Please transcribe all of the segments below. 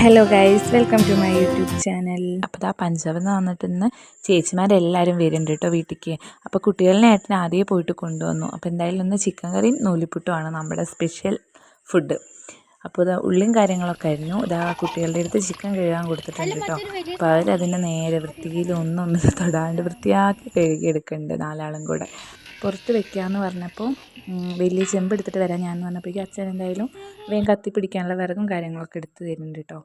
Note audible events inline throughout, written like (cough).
Hello guys welcome to my YouTube channel അപ്പോൾ ആ പഞ്ചാബെന്ന് വന്നിട്ട് ഇന്ന് ചേച്ചിമാരെല്ലാവരും വരുന്നുണ്ട് കേട്ടോ വീട്ടിലേക്ക് അപ്പോൾ കുട്ടികളിനെ ഏട്ടൻ ആദ്യം പോയിട്ട് കൊണ്ടുവന്നു. അപ്പോൾ എന്തായാലും ഇന്ന് ചിക്കൻ കറിയും നൂലിപ്പുട്ടുമാണ് നമ്മുടെ സ്പെഷ്യൽ ഫുഡ് അപ്പോൾ ഇതാ ഉള്ളിയും കാര്യങ്ങളൊക്കെ ആയിരുന്നു. ഇതാ കുട്ടികളുടെ അടുത്ത് ചിക്കൻ കഴുകാൻ കൊടുത്തിട്ടുണ്ട് കേട്ടോ. അപ്പോൾ അവരതിന്റെ നേരെ വൃത്തിയിൽ ഒന്നും തൊടാണ്ട് വൃത്തിയാക്കി കഴുകിയെടുക്കുന്നുണ്ട് നാലാളും കൂടെ. പുറത്ത് വെക്കാമെന്ന് പറഞ്ഞപ്പോൾ വലിയ ചെമ്പ് എടുത്തിട്ട് വരാൻ ഞാൻ പറഞ്ഞപ്പോഴേക്കും അച്ഛൻ എന്തായാലും വേഗം കത്തി പിടിക്കാനുള്ള വിറകും കാര്യങ്ങളൊക്കെ എടുത്ത് തരുന്നുണ്ട് കേട്ടോ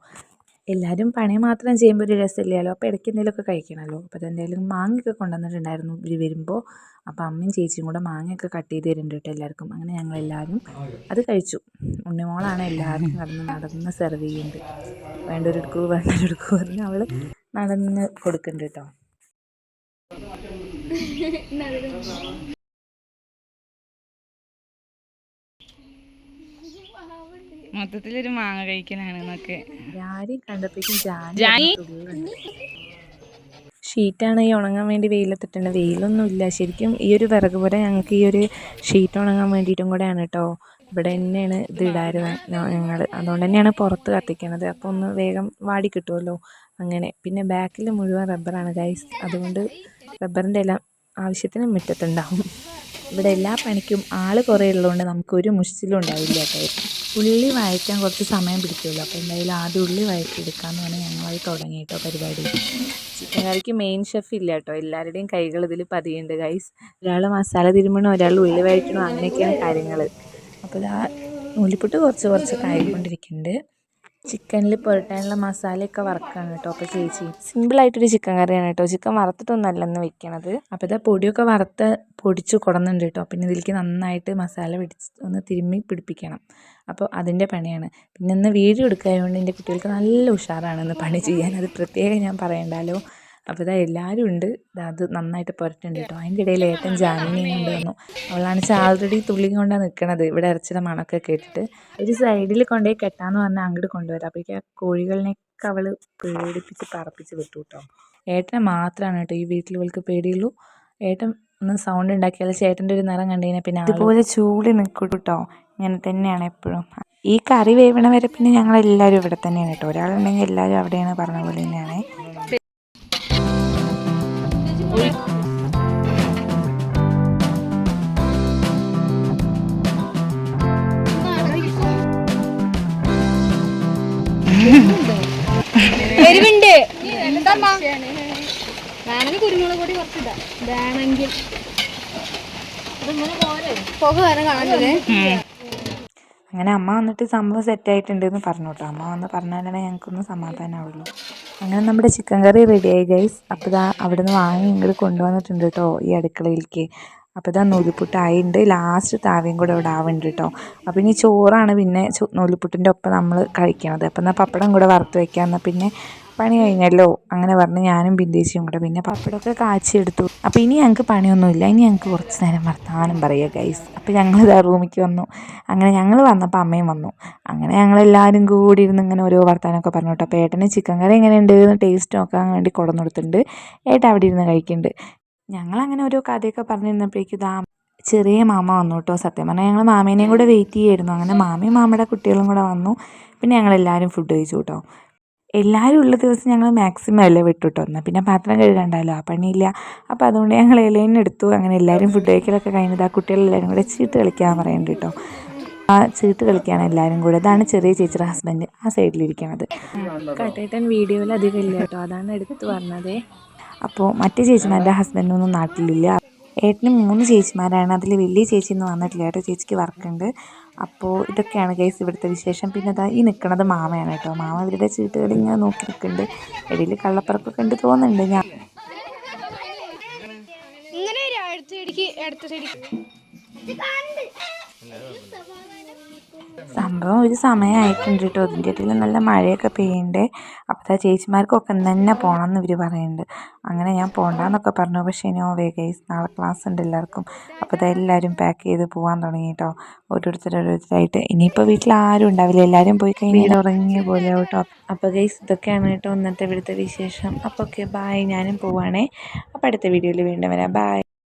എല്ലാവരും പണി മാത്രം ചെയ്യുമ്പോൾ ഒരു രസമില്ലല്ലോ. അപ്പോൾ ഇടയ്ക്ക് എന്തെങ്കിലുമൊക്കെ കഴിക്കണമല്ലോ അപ്പോൾ അതെന്തായാലും മാങ്ങയൊക്കെ കൊണ്ടുവന്നിട്ടുണ്ടായിരുന്നു ഇവർ വരുമ്പോൾ അപ്പോൾ അമ്മയും ചേച്ചിയും കൂടെ മാങ്ങയൊക്കെ കട്ട് ചെയ്ത് തരുന്നുണ്ട് കേട്ടോ എല്ലാവർക്കും. അങ്ങനെ ഞങ്ങളെല്ലാവരും അത് കഴിച്ചു. ഉണ്ണിമോളാണ് എല്ലാവർക്കും കടന്ന് നടന്ന് സെർവ് ചെയ്യുന്നത് വേണ്ടൊരെടുക്കൂ വേണ്ടൊരെടുക്കൂ പറഞ്ഞ് അവൾ നടന്ന് കൊടുക്കുന്നുണ്ട് കേട്ടോ (laughs) മൊത്തത്തിലൊരു മാങ്ങ കഴിക്കലാണ് എന്നൊക്കെ. (unintelligible) ഷീറ്റാണ് ഈ ഉണങ്ങാൻ വേണ്ടി വെയിലത്തിട്ടുണ്ട് വെയിലൊന്നുമില്ല. ശരിക്കും ഈ ഒരു വിറക് പോലെ ഞങ്ങൾക്ക് ഈ ഒരു ഷീറ്റ് ഉണങ്ങാൻ വേണ്ടിയിട്ടും കൂടെയാണ് കേട്ടോ. ഇവിടെ തന്നെയാണ് ഇത് ഇടാറുള്ളത് ഞങ്ങൾ അതുകൊണ്ട് തന്നെയാണ് പുറത്ത് കത്തിക്കണത്. അപ്പോൾ ഒന്ന് വേഗം വാടി കിട്ടുമല്ലോ അങ്ങനെ. പിന്നെ ബാക്കിൽ മുഴുവൻ റബ്ബറാണ്. ഗൈസ് അതുകൊണ്ട് റബ്ബറിന്റെ എല്ലാം ആവശ്യത്തിന് മുറ്റത്തുണ്ടാവും. ഇവിടെ എല്ലാ പണിക്കും ആൾ കുറേ ഉള്ളതുകൊണ്ട് നമുക്കൊരു മുഷിച്ചിലും ഉണ്ടാവില്ല കേട്ടോ. ഉള്ളി വഴറ്റാൻ കുറച്ച് സമയം പിടിക്കുമല്ലോ അപ്പോൾ എന്തായാലും ആദ്യം ഉള്ളി വഴറ്റിയെടുക്കാമെന്ന് പറഞ്ഞാൽ ഞങ്ങളത് തുടങ്ങി കേട്ടോ പരിപാടി. ചിക്കൻ കറിക്ക് മെയിൻ ഷെഫ് ഇല്ല കേട്ടോ. എല്ലാവരുടെയും കൈകൾ ഇതിൽ പതിയുണ്ട് ഗൈസ് ഒരാൾ മസാല തിരുമണോ ഒരാൾ ഉള്ളി വഴറ്റണോ അങ്ങനെയൊക്കെയാണ് കാര്യങ്ങൾ അപ്പോൾ ഇതാ നൂലിപ്പൊട്ട് കുറച്ച് കുറച്ച് ആയിക്കൊണ്ടിരിക്കുന്നുണ്ട് ചിക്കനിൽ പുരട്ടാനുള്ള മസാലയൊക്കെ വറക്കാണ് കേട്ടോ. അപ്പോൾ ചേച്ചി സിമ്പിളായിട്ടൊരു ചിക്കൻ കറിയാണ് കേട്ടോ. ചിക്കൻ വറുത്തിട്ടൊന്നല്ലെന്ന് വെക്കണത്. അപ്പോൾ ഇതാ പൊടിയൊക്കെ വറുത്ത് പൊടിച്ച് കൊടുന്നുണ്ട് കേട്ടോ. പിന്നെ ഇതിലേക്ക് നന്നായിട്ട് മസാല പിടിച്ച് ഒന്ന് തിരുമ്മി പിടിപ്പിക്കണം. അപ്പോൾ അതിന്റെ പണിയാണ്. പിന്നെ ഇന്ന് വീഡിയോ എടുക്കായതുകൊണ്ട് എന്റെ കുട്ടികൾക്ക് നല്ല ഉഷാറാണ് ഇന്ന് പണി ചെയ്യാൻ. അത് പ്രത്യേകം ഞാൻ പറയണ്ടല്ലോ അപ്പോൾ ഇതാ എല്ലാവരും ഉണ്ട്. അത് നന്നായിട്ട് പുരട്ടുണ്ട് കേട്ടോ. അതിന്റെ ഇടയിൽ ഏട്ടൻ ജാനിനെയും കൊണ്ട് വന്നു. അവളാണെച്ചാൽ ആൾറെഡി തുള്ളി കൊണ്ടാണ് നിൽക്കണത് ഇവിടെ ഇറച്ചിയുടെ മണമൊക്കെ കേട്ടിട്ട് ഒരു സൈഡിൽ കൊണ്ടുപോയി കെട്ടാന്ന് പറഞ്ഞാൽ അങ്ങോട്ട് കൊണ്ടുവരാം. അപ്പോഴേക്കും ആ കോഴികളിനെയൊക്കെ അവൾ പേടിപ്പിച്ച് പറപ്പിച്ച് വിട്ടു കേട്ടോ. ഏട്ടനെ മാത്രമാണ് കേട്ടോ ഈ വീട്ടിൽ ഇവൾക്ക് പേടിയുള്ളൂ. ഏട്ടൻ ഒന്ന് സൗണ്ട് ഉണ്ടാക്കിയാൽ ചേട്ടന്റെ ഒരു നിറം കണ്ടു കഴിഞ്ഞാൽ പിന്നെ അതുപോലെ ചൂട് നിൽക്കും കേട്ടോ. ഇങ്ങനെ തന്നെയാണ് എപ്പോഴും. ഈ കറി വേവണ വരെ പിന്നെ ഞങ്ങളെല്ലാവരും ഇവിടെ തന്നെയാണ് കേട്ടോ. ഒരാളുണ്ടെങ്കിൽ എല്ലാവരും അവിടെയാണ് പറഞ്ഞ പോലെ തന്നെയാണ്. എരിവുണ്ട് വേണമെങ്കിൽ കുരുമുളക് പൊടി കുറച്ചിടാം. വേണമെങ്കിൽ. പുക വേണം കാണണ്ടേ അങ്ങനെ അമ്മ വന്നിട്ട് സംഭവം സെറ്റായിട്ടുണ്ട് എന്ന് പറഞ്ഞു കേട്ടോ അമ്മ വന്ന് പറഞ്ഞാലേ ഞങ്ങൾക്കൊന്ന് സമാധാനമാവുള്ളൂ അങ്ങനെ നമ്മുടെ ചിക്കൻ കറി റെഡിയായി ഗൈസ് അപ്പോൾ ഇതാ അവിടെ നിന്ന് വാങ്ങി ഇങ്ങോട്ട് കൊണ്ടുവന്നിട്ടുണ്ട് കേട്ടോ ഈ അടുക്കളയിലേക്ക്. അപ്പോൾ ഇതാ നൂലിപ്പുട്ടായിട്ടുണ്ട് ലാസ്റ്റ് താവയും കൂടെ ഇവിടെ ആവുന്നുണ്ട് കേട്ടോ അപ്പോൾ ഇനി ചോറാണ് പിന്നെ നൂലിപ്പുട്ടിന്റെ ഒപ്പം നമ്മൾ കഴിക്കണത്. അപ്പം എന്നാൽ പപ്പടം കൂടെ വറുത്ത് വയ്ക്കാം എന്നാൽ പിന്നെ പണി കഴിഞ്ഞല്ലോ. അങ്ങനെ പറഞ്ഞ് ഞാനും ബിന്ദേശിയും കൂടെ പിന്നെ പപ്പടമൊക്കെ കാച്ചിയെടുത്തു അപ്പോൾ ഇനി ഞങ്ങൾക്ക് പണിയൊന്നുമില്ല. ഇനി ഞങ്ങൾക്ക് കുറച്ച് നേരം വർത്തമാനം പറയുക ഗൈസ് അപ്പോൾ ഞങ്ങൾ ഇതാ റൂമിലേക്ക് വന്നു. അങ്ങനെ ഞങ്ങൾ വന്നപ്പോൾ അമ്മയും വന്നു. അങ്ങനെ ഞങ്ങളെല്ലാവരും കൂടി ഇരുന്ന് ഇങ്ങനെ ഓരോ വർത്തമാനമൊക്കെ പറഞ്ഞു കേട്ടോ. അപ്പോൾ ഏട്ടന് ചിക്കൻ കറി എങ്ങനെയുണ്ട് എന്ന് ടേസ്റ്റ് നോക്കാൻ വേണ്ടി കൊടുന്നു കൊടുത്തിട്ടുണ്ട്. ഏട്ടൻ അവിടെ ഇരുന്ന് കഴിക്കുന്നുണ്ട് ഞങ്ങളങ്ങനെ ഓരോ കഥയൊക്കെ പറഞ്ഞു പറഞ്ഞിരുന്നപ്പോഴേക്കും ഇതാ ചെറിയ മാമ വന്നു കേട്ടോ സത്യം പറഞ്ഞാൽ ഞങ്ങൾ മാമേനെയും കൂടെ വെയിറ്റ് ചെയ്യായിരുന്നു. അങ്ങനെ മാമയും മാമയുടെ കുട്ടികളും കൂടെ വന്നു. പിന്നെ ഞങ്ങൾ ഞങ്ങളെല്ലാവരും ഫുഡ് കഴിച്ചു കേട്ടോ എല്ലാവരും ഉള്ള ദിവസം ഞങ്ങൾ മാക്സിമം ഇല വിട്ടിട്ടോ. എന്നാൽ പിന്നെ പാത്രം കഴുകണ്ടല്ലോ ആ പണിയില്ല. അപ്പോൾ അതുകൊണ്ട് ഞങ്ങൾ ഇലേനെ എടുത്തു. അങ്ങനെ എല്ലാവരും ഫുഡ് കഴിക്കലൊക്കെ കഴിഞ്ഞത് ആ കുട്ടികളെല്ലാവരും കൂടെ ചീട്ട് കളിക്കാൻ പറയുന്നുണ്ട് കേട്ടോ ആ ചീട്ട് കളിക്കാണ് എല്ലാവരും കൂടെ. അതാണ് ചെറിയ ചേച്ചിയുടെ ഹസ്ബൻഡ് ആ സൈഡിലിരിക്കണത് കട്ടേട്ടൻ വീഡിയോയിൽ അധികം ഇല്ല കേട്ടോ അതാണ് എടുത്തു പറഞ്ഞത്. അപ്പോൾ മറ്റു ചേച്ചിമാരുടെ ഹസ്ബൻഡൊന്നും നാട്ടിലില്ല. ഏട്ടന് മൂന്ന് ചേച്ചിമാരാണ്. അതിൽ വലിയ ചേച്ചി ഒന്നും വന്നിട്ടില്ല. കേട്ടോ ചേച്ചിക്ക് വർക്കുണ്ട്. അപ്പോൾ ഇതൊക്കെയാണ് കേസ് ഇവിടുത്തെ വിശേഷം. പിന്നെ അതാ ഈ നിൽക്കുന്നത് മാമയാണ് കേട്ടോ. മാമ ഇവരുടെ ചീട്ടുകൾ ഇങ്ങനെ നോക്കി നിൽക്കുന്നുണ്ട്. ഇടയിൽ കള്ളപ്പറപ്പൊക്കെ ഉണ്ട് തോന്നുന്നുണ്ട് ഞാൻ. ഇങ്ങനെ അടുത്ത സൈഡിക്ക് അടുത്ത സൈഡിക്ക് സംഭവം ഒരു സമയമായിട്ടുണ്ട് കേട്ടോ അതിന്റെ ഇടയിൽ നല്ല മഴയൊക്കെ പെയ്യണ്ടേ അപ്പോൾ ചേച്ചിമാർക്കൊക്കെ തന്നെ പോകണം എന്ന് ഇവർ പറയുന്നുണ്ട്. അങ്ങനെ ഞാൻ പോകണ്ടെന്നൊക്കെ പറഞ്ഞു. പക്ഷേ ഇനി ഓവേ ഗൈസ് നാളെ ക്ലാസ് ഉണ്ട് എല്ലാവർക്കും. അപ്പോൾ അതെല്ലാവരും പാക്ക് ചെയ്ത് പോകാൻ തുടങ്ങി കേട്ടോ ഓരോരുത്തർ ഓരോരുത്തരായിട്ട്. ഇനിയിപ്പോൾ വീട്ടിൽ ആരും ഉണ്ടാവില്ല. എല്ലാവരും പോയി കഴിഞ്ഞാൽ ഉറങ്ങിയ പോലെ കേട്ടോ അപ്പോൾ ഗൈസ് ഇതൊക്കെയാണ് കേട്ടോ ഇന്നത്തെ ഇവിടുത്തെ വിശേഷം. അപ്പോൾ ഓക്കെ ബായ് ഞാനും പോവാണേ. അപ്പോൾ അടുത്ത വീഡിയോയിൽ വീണ്ടും വരാം. ബായ്